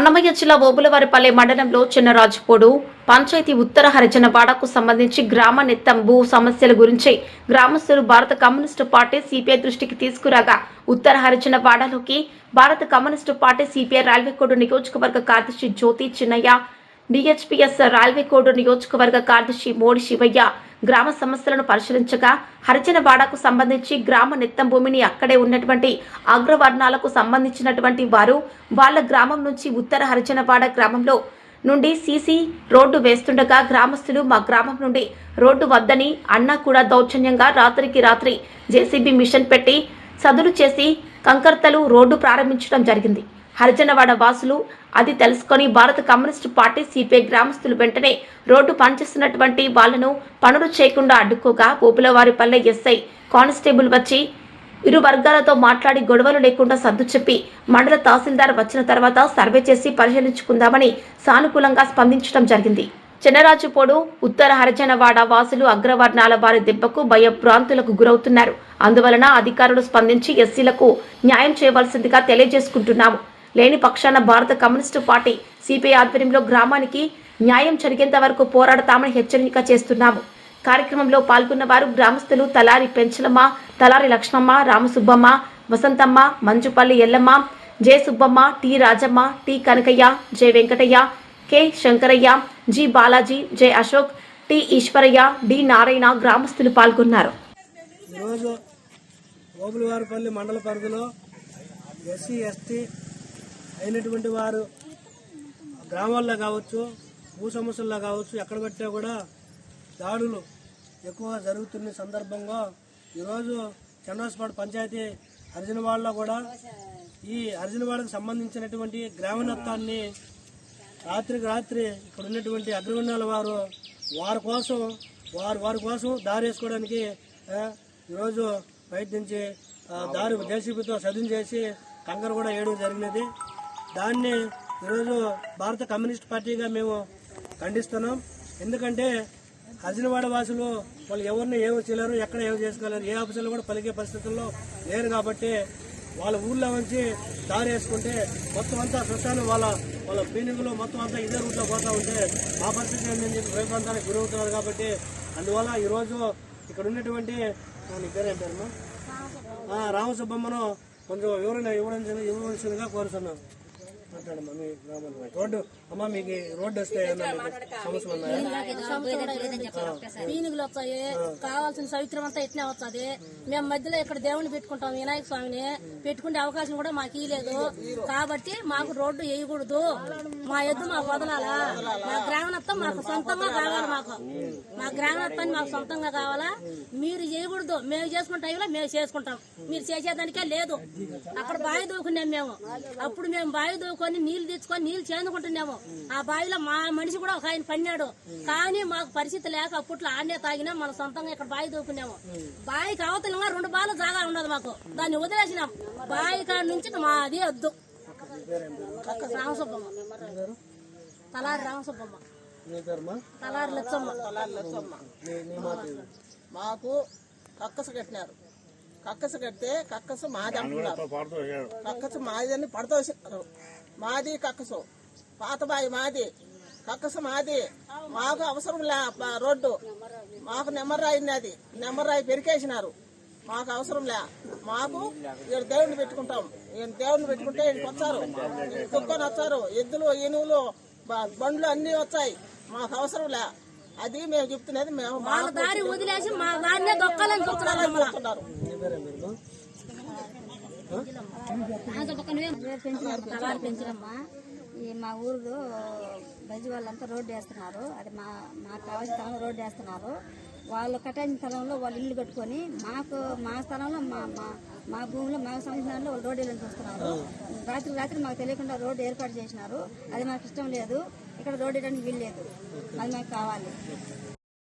అన్నమయ్య జిల్లా ఓబులవారిపల్లె మండలంలో చిన్నరాజుపోడు పంచాయతీ ఉత్తర హరిజనవాడకు సంబంధించి గ్రామ నెత్తం భూ సమస్యల గురించి గ్రామస్తులు భారత కమ్యూనిస్టు పార్టీ సిపిఐ దృష్టికి తీసుకురాగా. ఉత్తర హరిజనవాడలోకి భారత కమ్యూనిస్టు పార్టీ సిపిఐ రైల్వేకోడు నియోజకవర్గ కార్యదర్శి జ్యోతి చిన్నయ్య డిహెచ్పిఎస్ రైల్వే కోడ్ నియోజకవర్గ కార్యదర్శి మోడి శివయ్య గ్రామ సమస్యలను పరిశీలించగా హరిజనవాడకు సంబంధించి గ్రామ నిత్తం భూమిని అక్కడే ఉన్నటువంటి అగ్రవర్ణాలకు సంబంధించినటువంటి వారు వాళ్ళ గ్రామం నుంచి ఉత్తర హరిజనవాడ గ్రామంలో నుండి సీసీ రోడ్డు వేస్తుండగా గ్రామస్తులు మా గ్రామం నుండి రోడ్డు వద్దని అన్న కూడా దౌర్జన్యంగా రాత్రికి రాత్రి జేసీబీ మిషన్ పెట్టి సదులు చేసి కంకర్తలు రోడ్డు ప్రారంభించడం జరిగింది. హరిజనవాడ వాసులు అది తెలుసుకొని భారత కమ్యూనిస్టు పార్టీ సిపిఐ గ్రామస్తులు వెంటనే రోడ్డు పనిచేస్తున్నటువంటి వాళ్ళను పనులు చేయకుండా అడ్డుకోగా ఓపులవారిపల్లె ఎస్ఐ కానిస్టేబుల్ వచ్చి ఇరు వర్గాలతో మాట్లాడి గొడవలు లేకుండా సర్దు చెప్పి మండల తహసీల్దార్ వచ్చిన తర్వాత సర్వే చేసి పరిశీలించుకుందామని సానుకూలంగా స్పందించడం జరిగింది. చిన్నరాజుపోడు ఉత్తర హరిజనవాడ వాసులు అగ్రవర్ణాల వారి దెబ్బకు భయభ్రాంతులకు గురవుతున్నారు. అందువలన అధికారులు స్పందించి ఎస్సీలకు న్యాయం చేయవలసిందిగా తెలియజేసుకుంటున్నాము. లేని పక్షాన భారత కమ్యూనిస్టు పార్టీ సిపిఐ ఆధ్వర్యంలో గ్రామానికి న్యాయం జరిగేంత వరకు పోరాడతామని హెచ్చరిక చేస్తున్నాము. కార్యక్రమంలో పాల్గొన్న వారు గ్రామస్తులు Talari Penchalamma Talari Lakshmamma Ramasubbamma Vasanthamma Manjupalli Yellamma J Subbamma T Rajamma T Kanakaiah J Venkataiah K Shankaraiah G Balaji J Ashok T Eswaraiah D Narayana గ్రామస్తులు పాల్గొన్నారు. ఈరోజు ఓబులవారిపల్లి మండల పరిధిలో ఎస్సీ ఎస్టీ అయినటువంటి వారు గ్రామాల్లో కావచ్చు భూ సమస్యల్లో కావచ్చు ఎక్కడ పట్టినా కూడా దాడులు ఎక్కువ జరుగుతున్న సందర్భంగా ఈరోజు చంద్రస్పాడు పంచాయతీ అర్జునవాడలో కూడా ఈ అర్జునవాడకు సంబంధించినటువంటి గ్రామనత్వాన్ని రాత్రికి రాత్రి ఇక్కడ ఉన్నటువంటి అగ్రవర్ణాల వారు వారి కోసం వారు వారి కోసం దారి వేసుకోవడానికి ఈరోజు ప్రయత్నించి దారి జేసీబీతో సదును చేసి కంకర కూడా వేయడం జరిగినది. దాన్ని ఈరోజు భారత కమ్యూనిస్ట్ పార్టీగా మేము ఖండిస్తున్నాం. ఎందుకంటే హజినవాడ వాసులు వాళ్ళు ఎవరిని ఏమి చేయలేరు ఎక్కడ ఏమి చేసుకోలేరు ఏ ఆఫీసులు కూడా పలికే పరిస్థితుల్లో లేరు కాబట్టి వాళ్ళ ఊళ్ళో నుంచి దారి వేసుకుంటే మొత్తం అంతా శ్మశానం వాళ్ళ వాళ్ళ క్లీనింగ్లో మొత్తం అంతా ఇదే రూట్లో పోతూ ఉంటే ఆ పరిస్థితి ఏంటని చెప్పి భయప్రాంతానికి గురవుతున్నారు కాబట్టి అందువల్ల ఈరోజు ఇక్కడ ఉన్నటువంటి నీ పేరు రామసుబ్బమ్మను కొంచెం వివరణ ఇవ్వడం ఇవ్వవలసిందిగా కోరుతున్నాను మాట్లాడమ్మా మీ గ్రామంలో రోడ్డు అమ్మా మీకు రోడ్డు వస్తే సమస్యలు పీనుగులు వచ్చాయి కావాల్సిన సవిత్రం అంతా ఇట్నే వస్తుంది. మేము మధ్యలో ఇక్కడ దేవుని పెట్టుకుంటాం వినాయక స్వామిని. పెట్టుకునే అవకాశం కూడా మాకు ఇలేదు కాబట్టి మాకు రోడ్డు వేయకూడదు. మా ఎద్దు మాకు వదలాలా? మా గ్రామనత్తం మాకు సొంతంగా కావాలి మాకు. మా గ్రామనత్తాన్ని మాకు సొంతంగా కావాలా? మీరు చేయకూడదు. మేము చేసుకున్న టైంలో మేము చేసుకుంటాం. మీరు చేసేదానికే లేదు. అక్కడ బావి దూకున్నాం మేము. అప్పుడు మేము బావి దూకొని నీళ్ళు తెచ్చుకొని నీళ్ళు చేదుకుంటున్నాము ఆ బావిలో మా మనిషి కూడా ఒక ఆయన పన్నాడు. కానీ మాకు పరిస్థితి లేక అప్పట్లో ఆడనే తాగినాం మన సొంతంగా ఇక్కడ బావి దూకున్నాము బావికి అవతలంగా రెండు బాలు జాగా ఉండదు మాకు. దాన్ని వదిలేసినాం. బావి కాడ నుంచి మాది వద్దు రామసుబ్బమ్మ. తలారి రామసుబ్బమ్మ. తలారి లచ్చమ్మ. మాకు కక్కస కట్టినారు. కక్కస కడితే కక్కసు మాది అంటున్నారు. కక్కసు మాది అని పడతోసినారు మాది కక్కసు. పాత బాయి మాది. కక్కసు మాది. మాకు అవసరం లే రోడ్డు. మాకు నెమ్మరాయి ఉన్నది నెమ్మరాయి పెరికేసినారు. మాకు అవసరం లే. మాకు ఈడ దేవుడిని పెట్టుకుంటాం. ఈయన దేవుడిని పెట్టుకుంటే ఈయనకి వచ్చారు. కుక్కని వచ్చారు. ఎద్దులు ఏనుగులు బండ్లు అన్ని వచ్చాయి. మాకు అవసరం లే. అది మేము చెప్తున్నది మేము వాళ్ళ దారి వదిలేసి మా దాన్నే దొక్కాలని చూస్తున్నారు. మమ్మల్ని. పెంచడమ్మా ఈ మా ఊరిలో బజ్జి వాళ్ళంతా రోడ్డు వేస్తున్నారు. అది మా మాకు కావాల్సిన స్థలంలో రోడ్డు వేస్తున్నారు. వాళ్ళు కట్టిన స్థలంలో వాళ్ళు ఇల్లు కట్టుకొని మాకు మా స్థలంలో మా మా మా భూమిలో మాకు సంబంధించిన దాంట్లో వాళ్ళు రోడ్డు వెళ్ళని చూస్తున్నారు. రాత్రి రాత్రి మాకు తెలియకుండా రోడ్డు ఏర్పాటు చేసినారు. అది మాకు ఇష్టం లేదు. ఇక్కడ రోడ్డు వేయడానికి వీల్లేదు అది మాకు కావాలి.